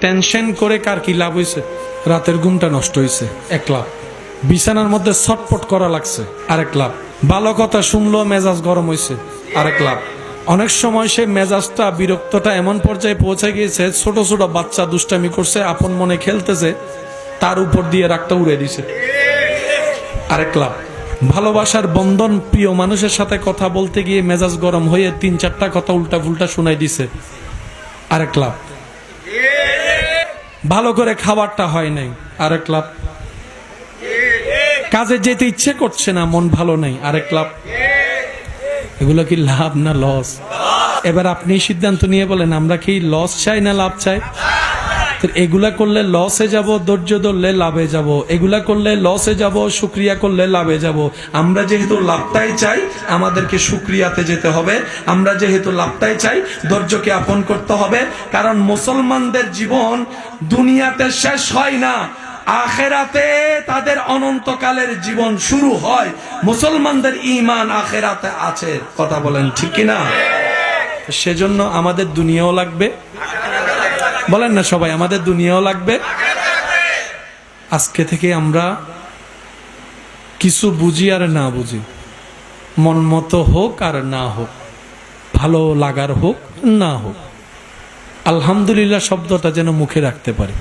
Tension করে কার কি লাভ হয়েছে রাতের ঘুমটা নষ্ট হয়েছে এক লাভ বিছানার মধ্যে ছটপট করা লাগছে। আরেক লাভ ভালো কথা শুনলো মেজাজ গরম হয়েছে আরেক লাভ অনেক সময় সে মেজাজটা, বিরক্তটা এমন পর্যায়ে পৌঁছে গিয়েছে, ছোট ছোট বাচ্চা দুষ্টামি করছে, আপন মনে খেলতেছে, তার উপর দিয়ে রাগটা উড়ে দিছে। আরেক লাভ ভালোবাসার বন্ধন প্রিয় মানুষের সাথে কথা বলতে গিয়ে মেজাজ গরম হয়ে তিন চারটা কথা উল্টা ফুলটা শোনাই দিছে। আরেক লাভ ভালো করে খাবারটা হয় নাই। আরেক লাভ কাজে যেতে ইচ্ছে করছে না, মন ভালো নেই। আরেক লাভ এগুলো কি লাভ না লস? এবার আপনি সিদ্ধান্ত নিয়ে বলেন, আমরা কি লস চাই না লাভ চাই? এগুলা করলে লসে যাব, ধৈর্য ধরলে লাভে যাব। এগুলা করলে লসে যাব শুক্রিয়া করলে লাভে যাব। আমরা যেহেতু লাভটাই চাই, আমাদেরকে শুক্রিয়াতে যেতে হবে। আমরা যেহেতু লাভটাই চাই, ধৈর্যকে আপন করতে হবে। কারণ মুসলমানদের জীবন দুনিয়াতে শেষ হয় না, আখেরাতে তাদের অনন্তকালের জীবন শুরু হয়। মুসলমানদের ইমান আখেরাতে আছে, কথা বলেন ঠিক কিনা? সেজন্য আমাদের দুনিয়াও লাগবে বলেন না সবাই, আমাদের দুনিয়াও লাগবে। আজকে থেকে আমরা কিছু বুঝি আর না বুঝি। মন মতো হোক আর না হোক, ভালো লাগার হোক না হোক, আলহামদুলিল্লাহ শব্দটা যেন মুখে রাখতে পারি।